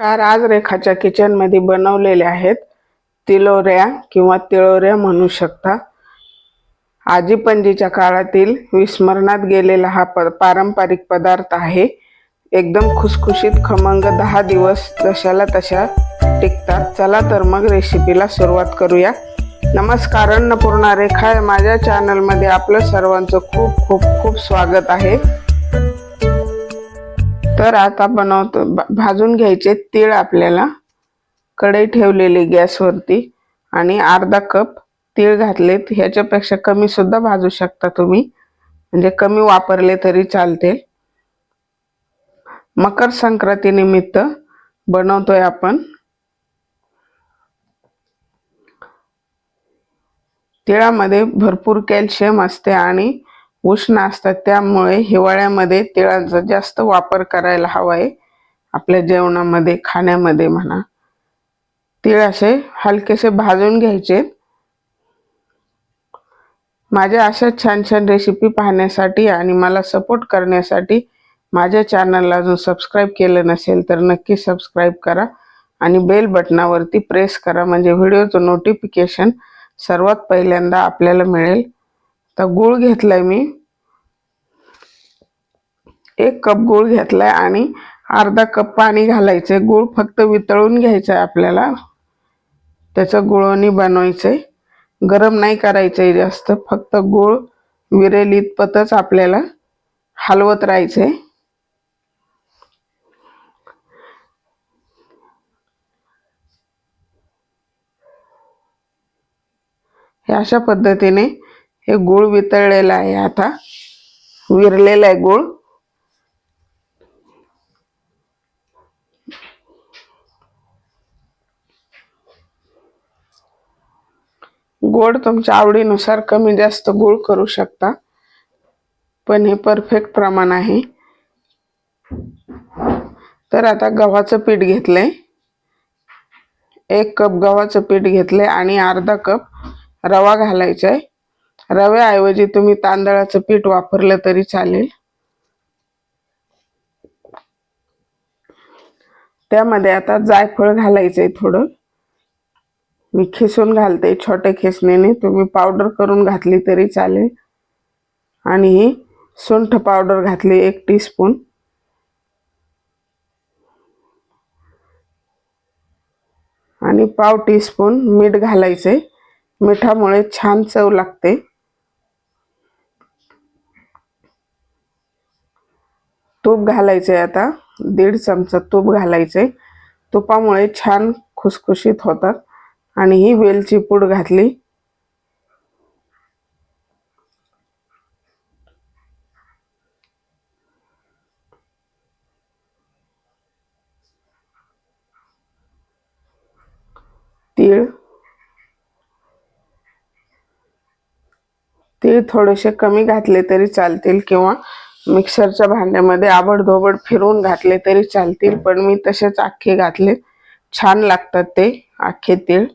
Car आज रेखाच्या किचनमध्ये बनवलेले आहेत. तिलोऱ्या किंवा तिळोऱ्या म्हणू शकता. आजी पणजीच्या काळातील विस्मरणात गेलेला हा प पारंपरिक पदार्थ आहे. एकदम खुसखुशीत खमंग दहा दिवस जशाला तशा टिकतात. चला तर मग रेसिपीला सुरुवात करूया. नमस्कार अन्नपूर्णा रेखा. माझ्या चॅनलमध्ये आपलं सर्वांचं खूप खूप खूप स्वागत आहे. तर आता बनवतो. भाजून घ्यायचे तीळ आपल्याला. कढई ठेवलेली गॅसवरती. आणि अर्धा कप तीळ घातलेत. ह्याच्यापेक्षा कमी सुद्धा भाजू शकता तुम्ही. म्हणजे कमी वापरले तरी चालते. मकर संक्रांती निमित्त बनवतोय आपण. तिळामध्ये भरपूर कॅल्शियम असते आणि उष्ण असतात त्यामुळे हिवाळ्यामध्ये तिळांचा जास्त वापर करायला हवा आहे. आपल्या जेवणामध्ये खाण्यामध्ये म्हणा. तीळ असे हलकेसे भाजून घ्यायचे. माझ्या अशा छान छान रेसिपी पाहण्यासाठी आणि मला सपोर्ट करण्यासाठी माझ्या चॅनलला अजून सबस्क्राईब केलं नसेल तर नक्की सबस्क्राईब करा आणि बेल बटनावरती प्रेस करा. म्हणजे व्हिडिओचं नोटिफिकेशन सर्वात पहिल्यांदा आपल्याला मिळेल. आता गूळ घेतलाय मी. एक कप गूळ घेतलाय आणि अर्धा कप पाणी घालायचंय. गूळ फक्त वितळून घ्यायचं आहे आपल्याला. त्याचं गुळवणी बनवायचंय. गरम नाही करायचंय जास्त. फक्त गूळ विरेल इतपतच आपल्याला हलवत राहायचंय. हे अशा पद्धतीने हे गूळ वितळलेलं आहे आता. विरलेला आहे गूळ. गोड तुमच्या आवडीनुसार कमी जास्त गूळ करू शकता. पण हे परफेक्ट प्रमाण आहे. तर आता गव्हाचं पीठ घेतलंय. एक कप गव्हाचं पीठ घेतलंय आणि अर्धा कप रवा घालायचा आहे रव्याऐवजी तुम्ही तांदळाचं पीठ वापरलं तरी चालेल. त्यामध्ये आता जायफळ घालायचंय थोडं. मी खिसून घालते छोट्या खिसणीने. तुम्ही पावडर करून घातली तरी चालेल. आणि ही सुंठ पावडर घातली एक टीस्पून. आणि पाव टीस्पून मीठ घालायचे मिठामुळे छान चव लागते. तूप घालायचे आता. दीड चमचा तूप घालायचे तुपामुळे छान खुसखुशीत होतात. आणि ही वेलची पूड घातली. तीळ. तीळ थोडेसे कमी घातले तरी चालतील किंवा मिक्सरच्या भांड्यामध्ये आबडधोबड फिरवून घातले तरी चालतील पण मी तसेच आखे घातले. छान लागतात ते आखे तीळ.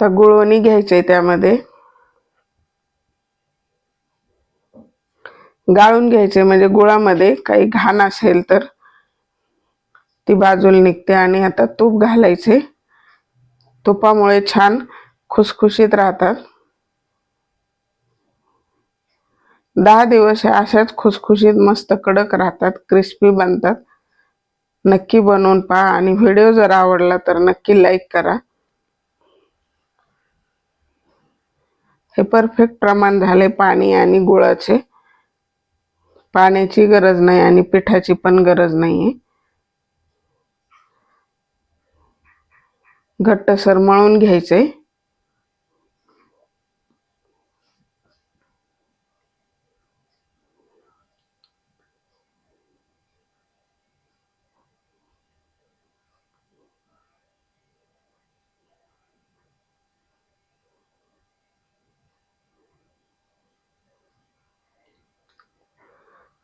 तर गुळवणी घ्यायचे त्यामध्ये. गाळून घ्यायचे म्हणजे गुळामध्ये काही घाण असेल तर ती बाजूला निघते आणि आता तूप घालायचे. तुपामुळे छान खुसखुशीत राहतात. दहा दिवस हे अशाच खुसखुशीत मस्त कडक राहतात क्रिस्पी बनतात. नक्की बनवून पहा आणि व्हिडिओ जर आवडला तर नक्की लाईक करा. हे परफेक्ट प्रमाण झाले पाणी आणि गुळाचे. पाण्याची गरज नाही आणि पिठाची पण गरज नाही आहे घट्टसर मळून घ्यायचे.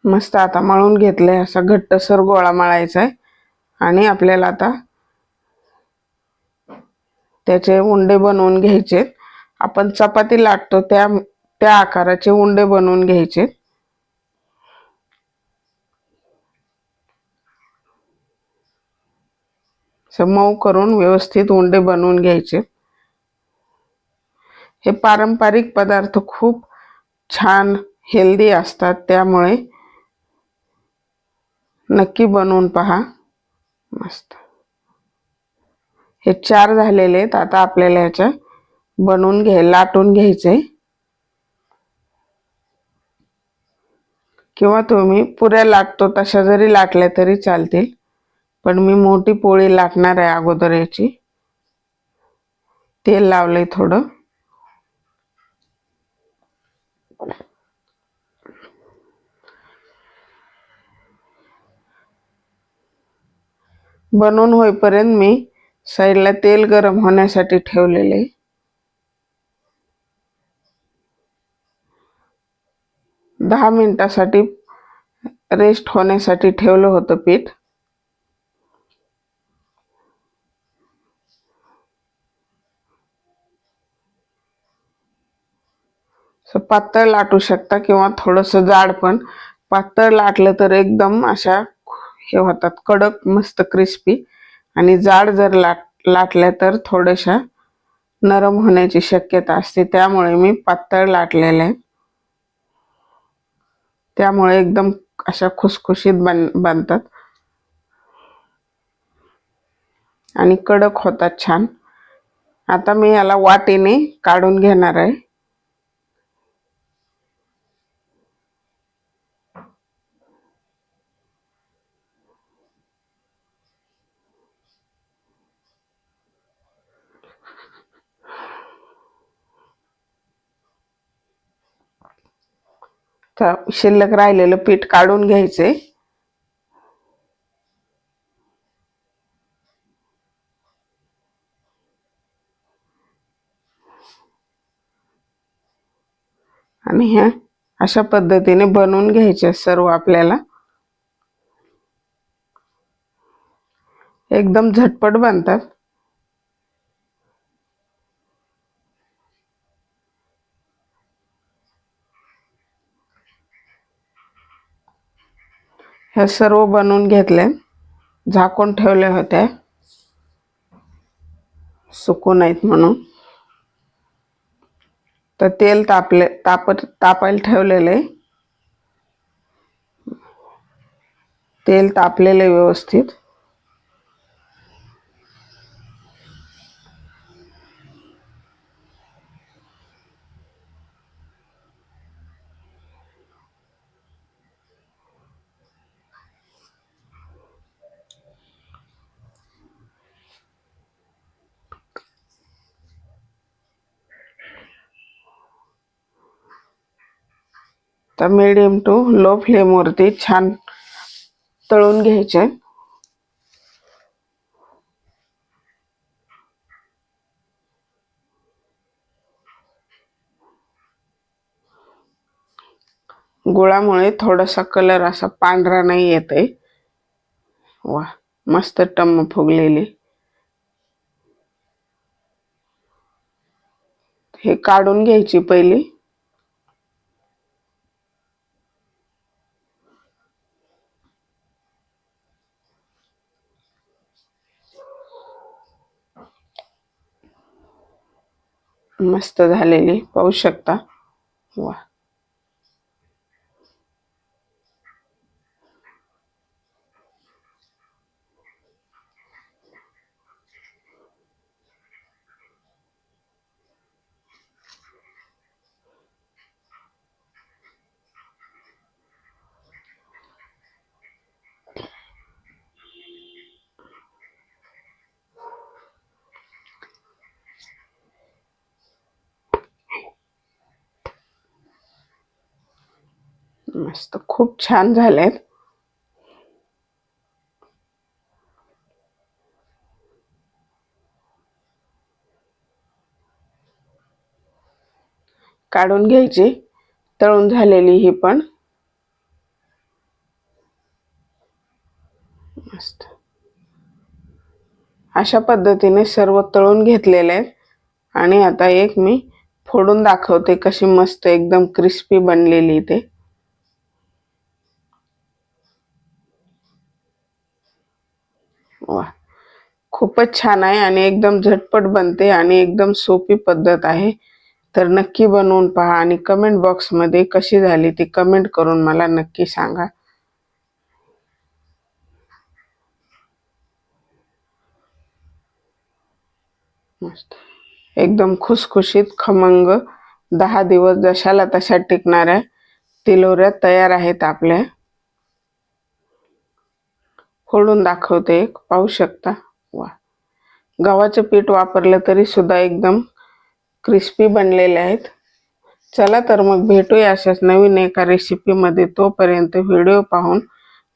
मस्त आता मळून घेतलंय असा घट्टसर गोळा मळायचा आहे आणि आपल्याला आता त्याचे उंडे बनवून घ्यायचे. आपण चपाती लाटतो त्या त्या आकाराचे उंडे बनवून घ्यायचे. मऊ करून व्यवस्थित उंडे बनवून घ्यायचे. हे पारंपरिक पदार्थ खूप छान हेल्दी असतात त्यामुळे नक्की बनवून पहा. मस्त. हे चार झालेले आहेत आता आपल्याला ह्याच्या बनवून घ्याय लाटून घ्यायचे. किंवा तुम्ही पुऱ्या लाटतो तशा जरी लाटल्या तरी चालतील. पण मी मोठी पोळी लाटणार आहे अगोदर याची. तेल लावलंय थोडं. बनवून होईपर्यंत मी साईडला तेल गरम होण्यासाठी ठेवलेले. दहा मिनिटासाठी रेस्ट होण्यासाठी ठेवलं होतं पीठ. पातळ लाटू शकता किंवा थोडंसं जाड पण. पातळ लाटलं तर एकदम अशा हे होतात कडक मस्त क्रिस्पी आणि जाड जर लाट लाटल्या तर थोड्याशा नरम होण्याची शक्यता असते. त्यामुळे मी पातळ लाटलेले. त्यामुळे एकदम अशा खुसखुशीत बन बनतात. आणि कडक होतात छान. आता मी याला वाटीने काढून घेणार आहे. शिल्लक राहिलेलं पीठ काढून घ्यायचे. आणि ह्या अशा पद्धतीने बनवून घ्यायचे सर्व आपल्याला. एकदम झटपट बनतात. ह्या सर्व बनवून घेतले. झाकून ठेवले होते. सुकू नाहीत म्हणून. तर तेल तापले तापत तापायला ठेवलेले. तेल तापलेले व्यवस्थित. तर मिडियम टू लो फ्लेमवरती छान तळून घ्यायचे. गुळामुळे थोडासा कलर असा पांढरा नाही येते वा मस्त टम्म फुगलेली. हे काढून घ्यायची पहिली. मस्त झालेली पाहू शकता. वा. मस्त खूप छान झालेत. काढून घ्यायची तळून झालेली ही पण. मस्त. अशा पद्धतीने सर्व तळून घेतलेले आहेत. आणि आता एक मी फोडून दाखवते कशी मस्त एकदम क्रिस्पी बनलेली ते. वा. खूपच छान आहे आणि एकदम झटपट बनते आणि एकदम सोपी पद्धत आहे. तर नक्की बनवून पहा आणि कमेंट बॉक्समध्ये कशी झाली ती कमेंट करून मला नक्की सांगा. मस्त. एकदम खुसखुशीत खमंग. दहा दिवस जशाला तशा टिकणाऱ्या तिलोऱ्या तयार आहेत आपल्या. फोडून दाखवते. एक पाहू शकता? वा. गव्हाचं पीठ वापरलं तरी सुद्धा एकदम क्रिस्पी बनलेले आहेत. चला तर मग भेटूया अशाच नवीन एका रेसिपीमध्ये तोपर्यंत व्हिडिओ पाहून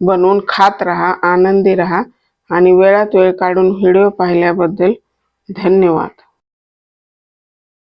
बनवून खात राहा आनंदी राहा आणि वेळात वेळ काढून व्हिडिओ पाहिल्याबद्दल धन्यवाद.